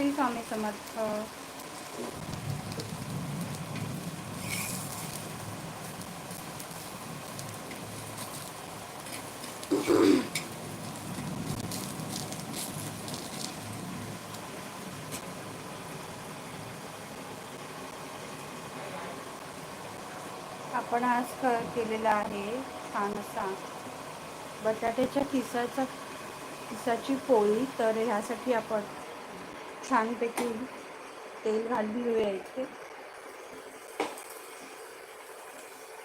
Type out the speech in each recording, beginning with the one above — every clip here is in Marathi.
श्री स्वामी समर्थ आपण आज केलेला आहे छान असा बटाट्याच्या किसाचा किसाची पोळी तर ह्यासाठी आपण छानपैकी तेल घालून घेऊया इथे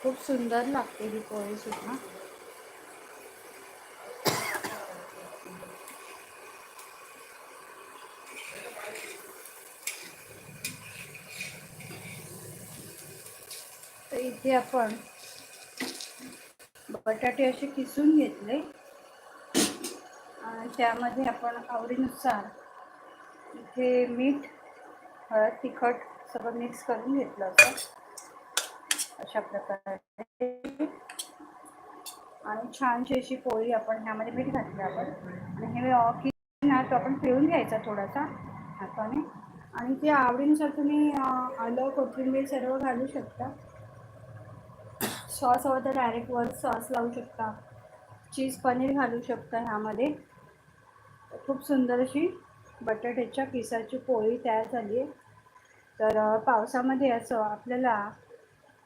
खूप सुंदर लागते ही पोळी सुद्धा. तर इथे आपण बटाटे असे किसून घेतले. त्यामध्ये आपण आवडीनुसार इथे मीठ हळद तिखट सगळं मिक्स करून घेतलं होतं. अशा प्रकारे. आणि छानशी अशी पोळी आपण ह्यामध्ये मीठ घातलं आपण. आणि हे की ना तो आपण पिळून घ्यायचा थोडासा हाताने. आणि ते आवडीनुसार तुम्ही आलं कोथिंबीर सर्व घालू शकता. सॉस हवं तर डायरेक्ट वर सॉस लावू शकता. चीज पनीर घालू शकता ह्यामध्ये. खूप सुंदर अशी बटाट्याच्या किसाची पोळी तयार झाली आहे. तर पावसामध्ये असं आपल्याला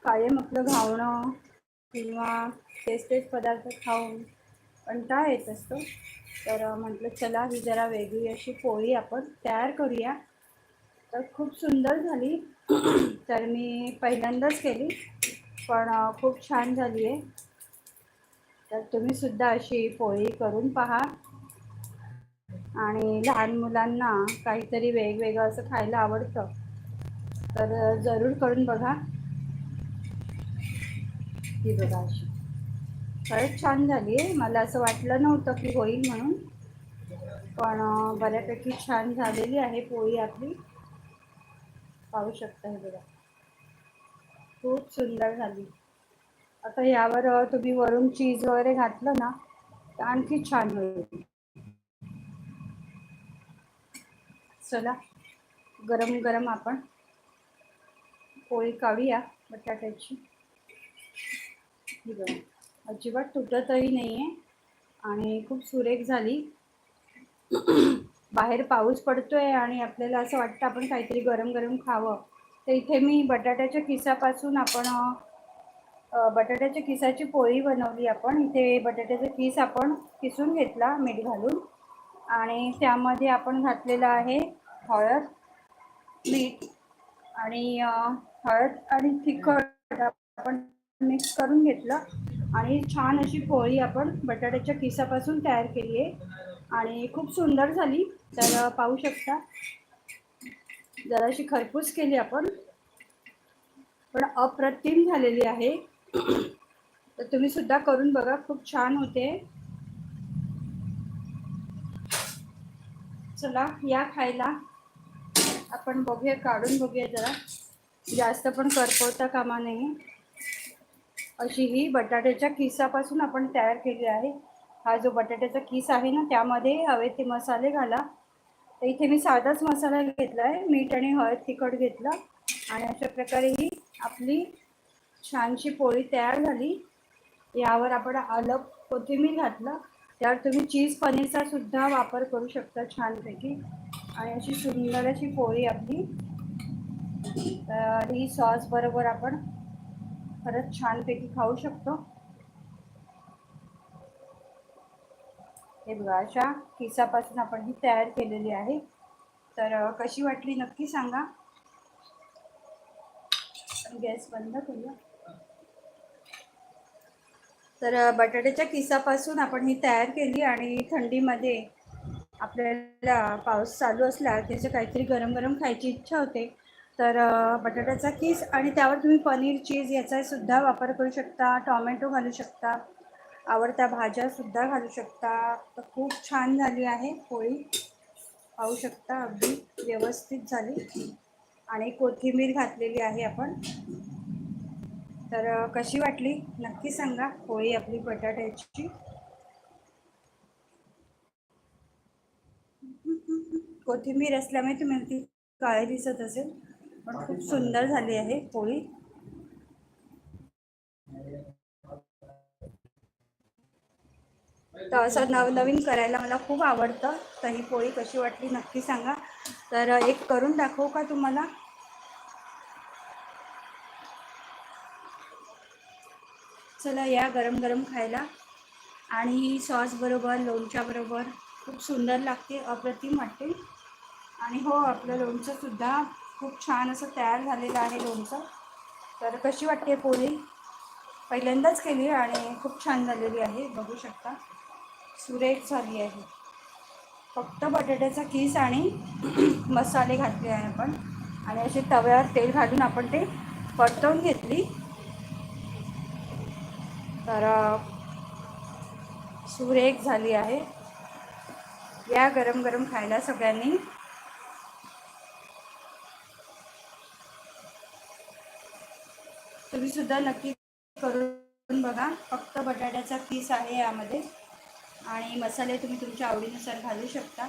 कायम आपलं घावणं किंवा तेच तेच पदार्थ खाऊन कंटाळा येत असतो. तर म्हटलं चला ही जरा वेगळी अशी पोळी आपण तयार करूया. तर खूप सुंदर झाली. तर मी पहिल्यांदाच केली पण खूप छान झाली आहे. तर तुम्ही सुद्धा अशी पोळी करून पहा. आणि लहान मुलांना काहीतरी वेगवेगळं असं खायला आवडतं. तर जरूर करून बघा. ही बघा अशी. खरंच छान झाली आहे. मला असं वाटलं नव्हतं की होईल म्हणून. पण बऱ्यापैकी छान झालेली आहे पोळी आपली. पाहू शकता हे बघा. खूप सुंदर झाली. आता यावर तुम्ही वरून चीज वगैरे घातलं ना तर आणखी छान होईल. चला गरम गरम आपण पोळी काढूया बटाट्याची. बघा अजिबात तुटतही नाही आहे आणि खूप सुरेख झाली. बाहेर पाऊस पडतोय आणि आपल्याला असं वाटतं आपण काहीतरी गरम गरम खावं. तर इथे मी बटाट्याच्या किसापासून आपण बटाट्याच्या किसाची पोळी बनवली आपण. इथे बटाट्याचा किस आपण किसून घेतला मीठ घालून. आणि त्यामध्ये आपण घातलेलं आहे हळद मीठ आणि हळद आणि तिखट आपण मिक्स करून घेतलं. आणि छान अशी पोळी आपण बटाट्याच्या किसापासून तयार केली आहे. आणि खूप सुंदर झाली. तर पाहू शकता. जराशी खरपूस केली आपण. पण अप्रतिम झालेली आहे. तर तुम्ही सुद्धा करून बघा. खूप छान होते. चला या खायला. आपण बघूया काढून बघूया जरा. जास्त पण करपवता कामा नये. अशी ही बटाट्याच्या किसापासून आपण तयार केली आहे. हा जो बटाट्याचा किस आहे ना त्यामध्ये हवे ते मसाले घाला. तर इथे मी साधाच मसाला घेतला आहे मीठ आणि हळद तिखट घेतलं. आणि अशा प्रकारे ही आपली छानशी पोळी तयार झाली. यावर आपण आलं कोथिंबीर घातलं. त्यावर तुम्ही चीज पनीरचा सुद्धा वापर करू शकता छानपैकी. आणि अशी सुंदर अशी पोळी आपली. तर ही सॉस बरोबर आपण खरंच छानपैकी खाऊ शकतो. हे बघा अशा किसापासून आपण ही तयार केलेली आहे. तर कशी वाटली नक्की सांगा. गॅस बंद करूया. तर बटाट्याच्या किसापासून आपण ही तयार केली आणि थंडीमध्ये आपल्याला पाऊस चालू असला त्याचं काहीतरी गरम गरम खायची इच्छा होते तर बटाट्याचा केस आणि त्यावर तुम्ही पनीर चीज याचासुद्धा वापर करू शकता टॉमॅटो घालू शकता आवडत्या भाज्यासुद्धा घालू शकता. तर खूप छान झाली आहे पोळी. पाहू शकता अगदी व्यवस्थित झाली. आणि कोथिंबीर घातलेली आहे आपण. तर कशी वाटली? नक्की सांगा. पोळी आपली बटाट्याची. कोथिंबीर असल्यामुळे तुम्ही ती काळी दिसत असेल. पण खूप सुंदर झाली आहे पोळी. तर असं नवनवीन करायला मला खूप आवडतं. तर ही पोळी कशी वाटली नक्की सांगा. तर एक करून दाखवू का तुम्हाला? चला या गरम गरम खायला. आणि सॉस बरोबर लोणच्या बरोबर खूप सुंदर लागते अप्रतिम वाटते आणि हो आपलं लोणचं सुद्धा खूप छान असं तयार झालेलं आहे लोणचं. तर कशी वाटते पोळी? पहिल्यांदाच केली आणि खूप छान झालेली आहे बघू शकता. सुरेख झाली आहे. फक्त बटाट्याचा किस आणि मसाले घातले आहे आपण. आणि असे तव्यावर तेल घालून आपण ते परतवून घेतली. तर सुरेख झाली आहे. या गरम गरम खायला सगळ्यांनी तुम्ही सुद्धा नक्की करून बघा. फक्त बटाट्याचा पीस आहे यामध्ये. आणि मसाले तुम्ही तुमच्या आवडीनुसार घालू शकता.